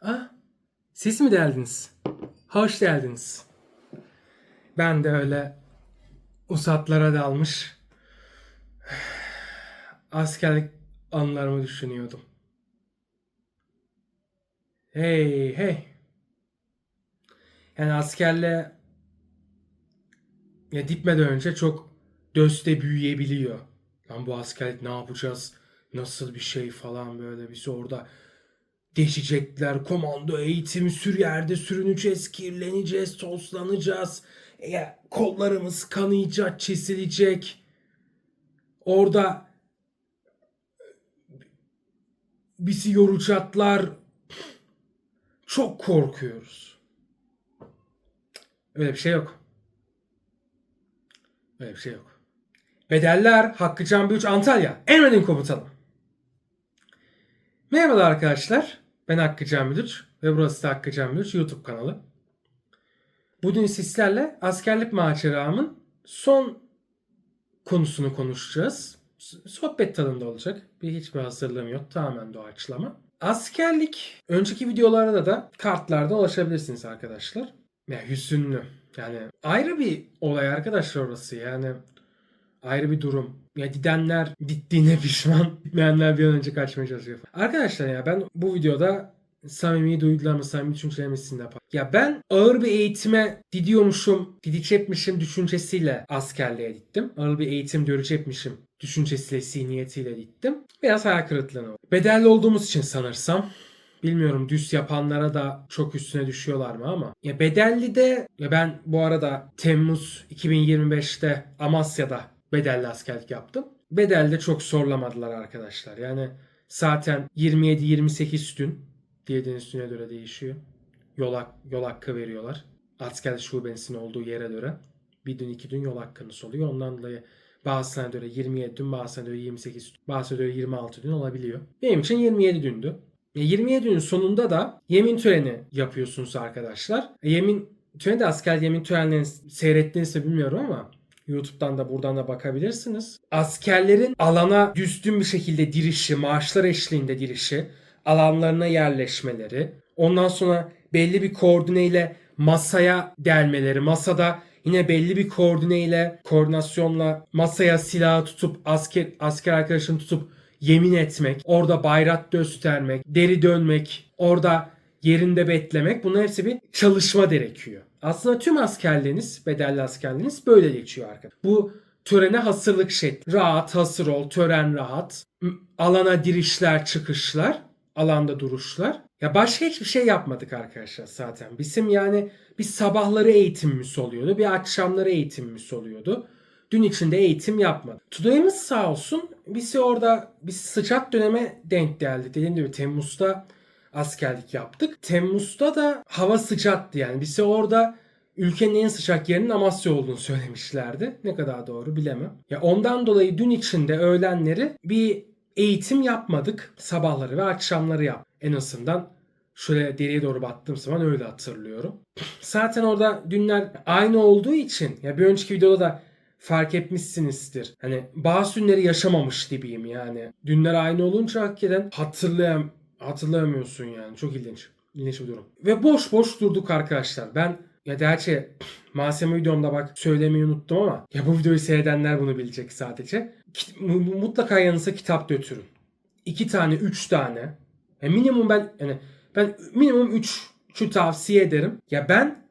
Ah, siz mi geldiniz? Hoş geldiniz. Ben de öyle uzatlara dalmış askerlik anılarımı düşünüyordum. Hey hey. Yani askerle ya dipmeden önce çok döste büyüyebiliyor. Lan bu askerlik ne yapacağız? Nasıl bir şey falan böyle biz orada Deşecekler, komando eğitimi sür yerde sürüneceğiz, kirleneceğiz, tozlanacağız. Ya, kollarımız kanayacak, kesilecek. Orada bizi yoracaklar. Çok korkuyoruz. Öyle bir şey yok. Öyle bir şey yok. Bedeller Hakkı Can Büyük Antalya. Emredin komutanım. Merhabalar arkadaşlar. Ben Hakkı Can Müdür ve burası da Hakkı Can Müdür YouTube kanalı. Bugün sizlerle askerlik maceramın son konusunu konuşacağız. Sohbet tadında olacak. Bir hiçbir hazırlığım yok. Tamamen doğaçlama. Askerlik önceki videolarda da kartlardan ulaşabilirsiniz arkadaşlar. Ya hüzünlü. Yani ayrı bir olay arkadaşlar orası. Yani ayrı bir durum. Ya gidenler gittiğine pişman, gitmeyenler bir an önce kaçmaya çalışıyor. Arkadaşlar ya ben bu videoda samimi duygularımı, samimi düşüncelerimi sizinle yapar. Ya ben ağır bir eğitime gidiyormuşum, gidecekmişim düşüncesiyle askerliğe gittim. Ağır bir eğitim görecekmişim düşüncesiyle, siniyetiyle gittim. Biraz hayal kırıklığına oldu. Bedelli olduğumuz için sanırsam Bilmiyorum düz yapanlara da çok üstüne düşüyorlar mı ama. Ya bedelli de ya ben bu arada Temmuz 2025'te Amasya'da bedelli askerlik yaptım. Bedelde çok zorlamadılar arkadaşlar. Yani zaten 27-28 gün dilediğiniz güne göre değişiyor. Yol, hak- yol hakkı veriyorlar. Asker şubesinin olduğu yere göre. Bir gün iki gün yol hakkınız oluyor. Ondan dolayı bazısına göre 27 gün, bazısına göre 28 gün, bazısına göre 26 gün olabiliyor. Benim için 27 gündü. E, 27 günün sonunda da yemin töreni yapıyorsunuz arkadaşlar. E, Yemin töreni de asker yemin törenlerini seyrettiğinizde bilmiyorum ama YouTube'dan da buradan da bakabilirsiniz. Askerlerin alana düzgün bir şekilde dirişi, maaşlar eşliğinde dirişi, alanlarına yerleşmeleri, ondan sonra belli bir koordineyle masaya gelmeleri, masada yine belli bir koordineyle, koordinasyonla masaya silahı tutup asker asker arkadaşını tutup yemin etmek, orada bayrak göstermek, deri dönmek, orada yerinde beklemek bunların hepsi bir çalışma gerekiyor. Aslında tüm askerliğiniz, bedelli askerliğiniz böyle geçiyor arkadaşlar. Bu törene hazırlık şekli. Rahat, hasır ol, tören rahat. Alana dirişler, çıkışlar, alanda duruşlar. Ya başka hiçbir şey yapmadık arkadaşlar zaten. Bizim yani bir sabahları eğitimimiz oluyordu, bir akşamları eğitimimiz oluyordu. Dün içinde eğitim yapmadık. Tudayımız sağ olsun bizi orada bir sıcak döneme denk geldi. Dediğim gibi Temmuz'da askerlik yaptık. Temmuz'da da hava sıcaktı yani. Bize orada ülkenin en sıcak yerinin Amasya olduğunu söylemişlerdi. Ne kadar doğru bilemem. Ya ondan dolayı dün içinde öğlenleri bir eğitim yapmadık. Sabahları ve akşamları yap. En azından şöyle deriye doğru baktığım zaman öyle hatırlıyorum. Zaten orada dünler aynı olduğu için ya bir önceki videoda da fark etmişsinizdir. Hani bazı günleri yaşamamış gibiyim yani. Dünler aynı olunca hakikaten hatırlayam hatırlayamıyorsun yani. Çok ilginç. İlginç bir durum. Ve boş boş durduk arkadaşlar. Ben ya gerçi malzeme videomda bak söylemeyi unuttum ama ya bu videoyu seyredenler bunu bilecek sadece. Mutlaka yanınıza kitap götürün. İki tane, üç tane. Ya minimum ben yani ben minimum üç şu tavsiye ederim. Ya ben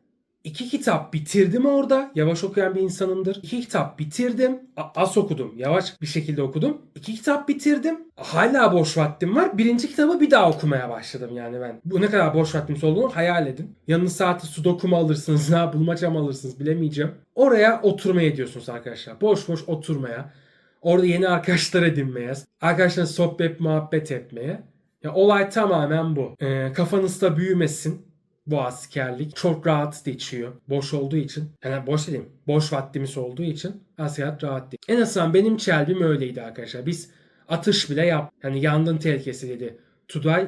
İki kitap bitirdim orada. Yavaş okuyan bir insanımdır. İki kitap bitirdim. Az okudum. Yavaş bir şekilde okudum. İki kitap bitirdim. Hala boş vaktim var. Birinci kitabı bir daha okumaya başladım yani ben. Bu ne kadar boş vaktimiz olduğunu hayal edin. Yanına saati sudoku mu alırsınız, ne bulmaca mı alırsınız bilemeyeceğim. Oraya oturmaya ediyorsunuz arkadaşlar. Boş boş oturmaya. Orada yeni arkadaşlar edinmeye. Arkadaşlarla sohbet muhabbet etmeye. Ya olay tamamen bu. Ee, kafanızda büyümesin bu askerlik çok rahat geçiyor. Boş olduğu için. Yani boş dedim. Boş vaktimiz olduğu için askerlik rahat değil. En azından benim çelbim öyleydi arkadaşlar. Biz atış bile yap. Yani yangın tehlikesi dedi. Tuday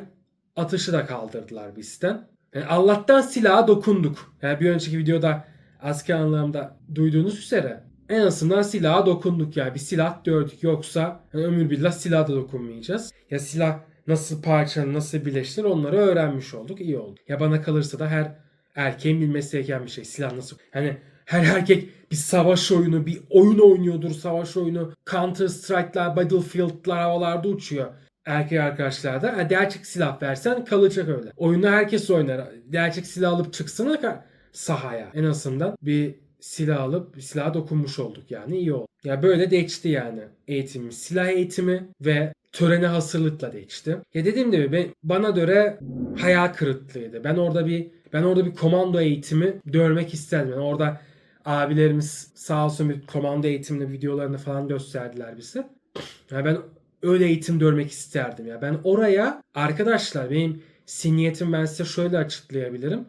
atışı da kaldırdılar bizden. Yani Allah'tan silaha dokunduk. Yani bir önceki videoda asker anlamda duyduğunuz üzere en azından silaha dokunduk ya. Bir silah gördük. Yoksa yani ömür billah silaha da dokunmayacağız. Ya silah nasıl parçalanır, nasıl birleştirir onları öğrenmiş olduk. iyi oldu. Ya bana kalırsa da her erkeğin bilmesi gereken bir şey. Silah nasıl? Hani her erkek bir savaş oyunu, bir oyun oynuyordur savaş oyunu. Counter Strike'lar, Battlefield'lar havalarda uçuyor. Erkek arkadaşlar da "Ha, gerçek silah versen kalacak öyle. Oyunu herkes oynar. Gerçek silah alıp çıksana sahaya. En azından bir silah alıp silaha dokunmuş olduk yani iyi oldu. Ya böyle değişti yani eğitimimiz. Silah eğitimi ve törene hazırlıkla değişti. Ya dediğim gibi ben, bana göre hayal kırıklığıydı. Ben orada bir ben orada bir komando eğitimi görmek isterdim. Yani orada abilerimiz sağ olsun bir komando eğitimli videolarını falan gösterdiler bize. Ya ben öyle eğitim görmek isterdim ya. Ben oraya arkadaşlar benim siniyetim ben size şöyle açıklayabilirim.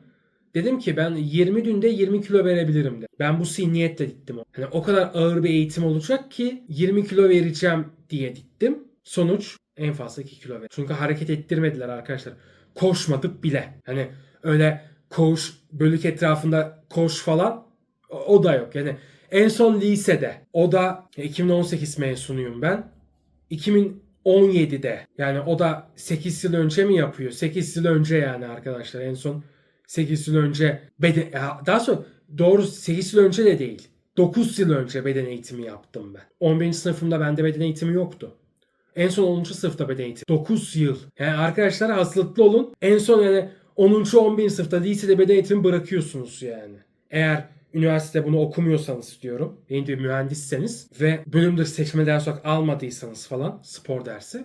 Dedim ki ben 20 günde 20 kilo verebilirim de. Ben bu siniyetle gittim. Hani o kadar ağır bir eğitim olacak ki 20 kilo vereceğim diye gittim. Sonuç en fazla 2 kilo ver. Çünkü hareket ettirmediler arkadaşlar. Koşmadık bile. Hani öyle koş, bölük etrafında koş falan o da yok. Yani en son lisede. O da 2018 mezunuyum ben. 2017'de yani o da 8 yıl önce mi yapıyor? 8 yıl önce yani arkadaşlar en son 8 yıl önce beden daha sonra doğru 8 yıl önce de değil. 9 yıl önce beden eğitimi yaptım ben. 11. sınıfımda bende beden eğitimi yoktu. En son 10. sınıfta beden eğitimi. 9 yıl. Yani arkadaşlar hazırlıklı olun. En son yani 10. 11. sınıfta lisede beden eğitimi bırakıyorsunuz yani. Eğer üniversite bunu okumuyorsanız diyorum. Benim gibi mühendisseniz ve bölümdür seçme ders olarak almadıysanız falan spor dersi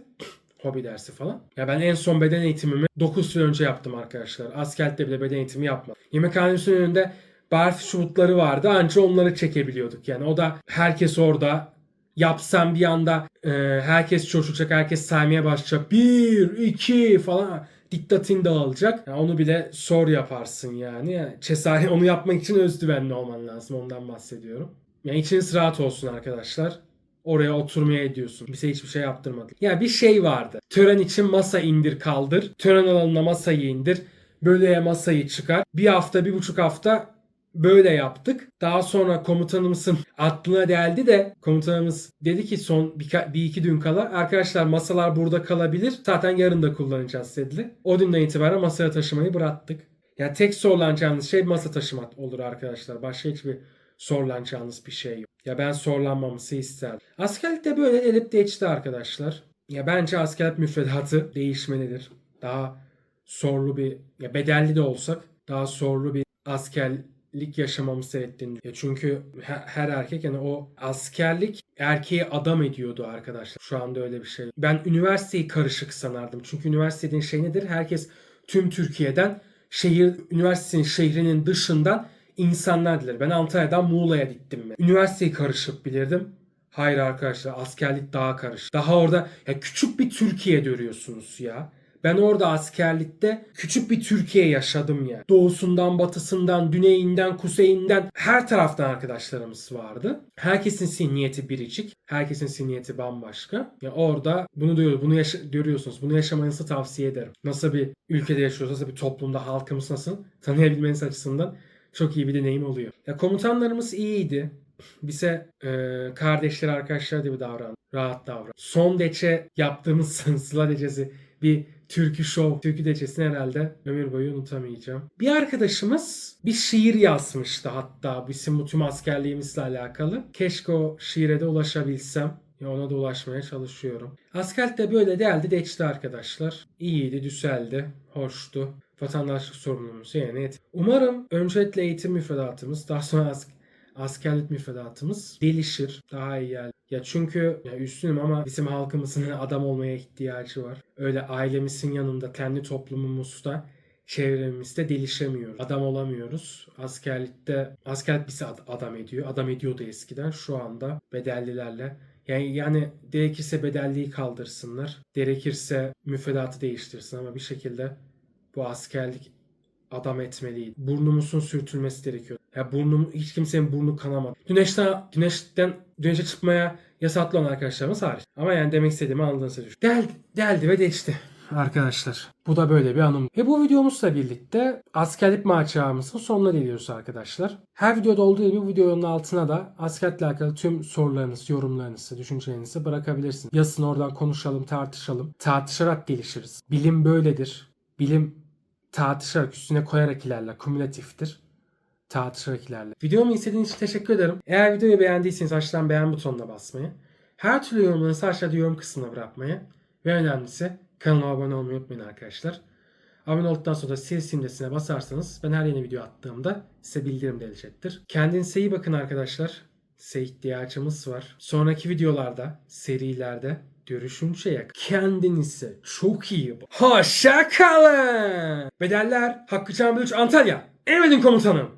hobi dersi falan. Ya ben en son beden eğitimimi 9 yıl önce yaptım arkadaşlar. Askerlikte bile beden eğitimi yapmadım. Yemekhanemizin önünde barf şubutları vardı. Anca onları çekebiliyorduk. Yani o da herkes orada yapsam bir anda e, herkes coşacak, herkes saymaya başlayacak. Bir, iki falan diktatin dağılacak. Yani onu bile sor yaparsın yani. yani cesaret, onu yapmak için özgüvenli olman lazım. Ondan bahsediyorum. Yani içiniz rahat olsun arkadaşlar. Oraya oturmaya ediyorsun. Bize hiçbir şey yaptırmadık. Ya bir şey vardı. Tören için masa indir kaldır. Tören alanına masayı indir. Bölüye masayı çıkar. Bir hafta, bir buçuk hafta böyle yaptık. Daha sonra komutanımızın aklına geldi de komutanımız dedi ki son bir, bir iki gün kala arkadaşlar masalar burada kalabilir. Zaten yarın da kullanacağız dedi. O günden itibaren masaya taşımayı bıraktık. Yani tek zorlanacağınız şey masa taşımak olur arkadaşlar. Başka hiçbir zorlanacağınız bir şey yok. Ya ben zorlanmaması isterdim. Askerlikte böyle elip geçti arkadaşlar. Ya bence askerlik müfredatı değişmelidir. Daha zorlu bir ya bedelli de olsak daha zorlu bir askerlik yaşamamız gerektiğini. Ya çünkü her, her erkek yani o askerlik erkeği adam ediyordu arkadaşlar. Şu anda öyle bir şey. Ben üniversiteyi karışık sanardım. Çünkü üniversite dediğin şey nedir? Herkes tüm Türkiye'den şehir üniversitenin şehrinin dışından insanlar diler. Ben Antalya'dan Muğla'ya gittim mi? Üniversiteyi karışık bilirdim. Hayır arkadaşlar askerlik daha karışık. Daha orada ya küçük bir Türkiye görüyorsunuz ya. Ben orada askerlikte küçük bir Türkiye yaşadım ya. Doğusundan, batısından, güneyinden, kuzeyinden her taraftan arkadaşlarımız vardı. Herkesin sinniyeti biricik. Herkesin sinniyeti bambaşka. Ya orada bunu diyor, bunu yaşa- görüyorsunuz. Bunu yaşamanızı tavsiye ederim. Nasıl bir ülkede yaşıyoruz, nasıl bir toplumda halkımız nasıl tanıyabilmeniz açısından çok iyi bir deneyim oluyor. Ya komutanlarımız iyiydi. Bize e, kardeşler arkadaşlar gibi davran. Rahat davran. Son deçe yaptığımız Sıla deçesi bir türkü show, türkü deçesini herhalde ömür boyu unutamayacağım. Bir arkadaşımız bir şiir yazmıştı hatta bizim bu tüm askerliğimizle alakalı. Keşke o şiire de ulaşabilsem. Ya ona da ulaşmaya çalışıyorum. Askerlikte böyle değildi geçti arkadaşlar. İyiydi, düzeldi, hoştu. Vatandaşlık sorumluluğumuzu yerine et. Umarım öncelikle eğitim müfredatımız, daha sonra as- askerlik müfredatımız gelişir. Daha iyi yer. Ya çünkü ya üstünüm ama bizim halkımızın adam olmaya ihtiyacı var. Öyle ailemizin yanında kendi toplumumuzda çevremizde gelişemiyoruz. Adam olamıyoruz. Askerlikte askerlik bizi ad- adam ediyor. Adam ediyordu eskiden. Şu anda bedellilerle yani, yani gerekirse bedelliği kaldırsınlar. Gerekirse müfredatı değiştirsin ama bir şekilde bu askerlik adam etmeliydi. Burnumuzun sürtülmesi gerekiyor. Ya burnum hiç kimsenin burnu kanamadı. Güneşten güneşten güneşe çıkmaya yasaklı olan arkadaşlarımız hariç. Ama yani demek istediğimi anladığınızı düşünüyorum. Del, deldi ve geçti arkadaşlar. Bu da böyle bir anım. Ve bu videomuzla birlikte askerlik maceramızın sonuna geliyoruz arkadaşlar. Her videoda olduğu gibi videonun altına da askerlikle alakalı tüm sorularınızı, yorumlarınızı, düşüncelerinizi bırakabilirsiniz. Yazın oradan konuşalım, tartışalım. Tartışarak gelişiriz. Bilim böyledir. Bilim tartışarak, üstüne koyarak ilerler. Kumülatiftir. Tartışarak ilerler. Videomu izlediğiniz için teşekkür ederim. Eğer videoyu beğendiyseniz aşağıdan beğen butonuna basmayı, her türlü yorumlarınızı aşağıda yorum kısmına bırakmayı ve önemlisi kanalıma abone olmayı unutmayın arkadaşlar. Abone olduktan sonra da sil simgesine basarsanız ben her yeni video attığımda size bildirim gelecektir. Kendinize iyi bakın arkadaşlar. Size ihtiyacımız var. Sonraki videolarda, serilerde görüşünceye kendinize çok iyi bakın. Hoşça kalın. Bedeller Hakkı Can Bülüç Antalya. Emredin komutanım.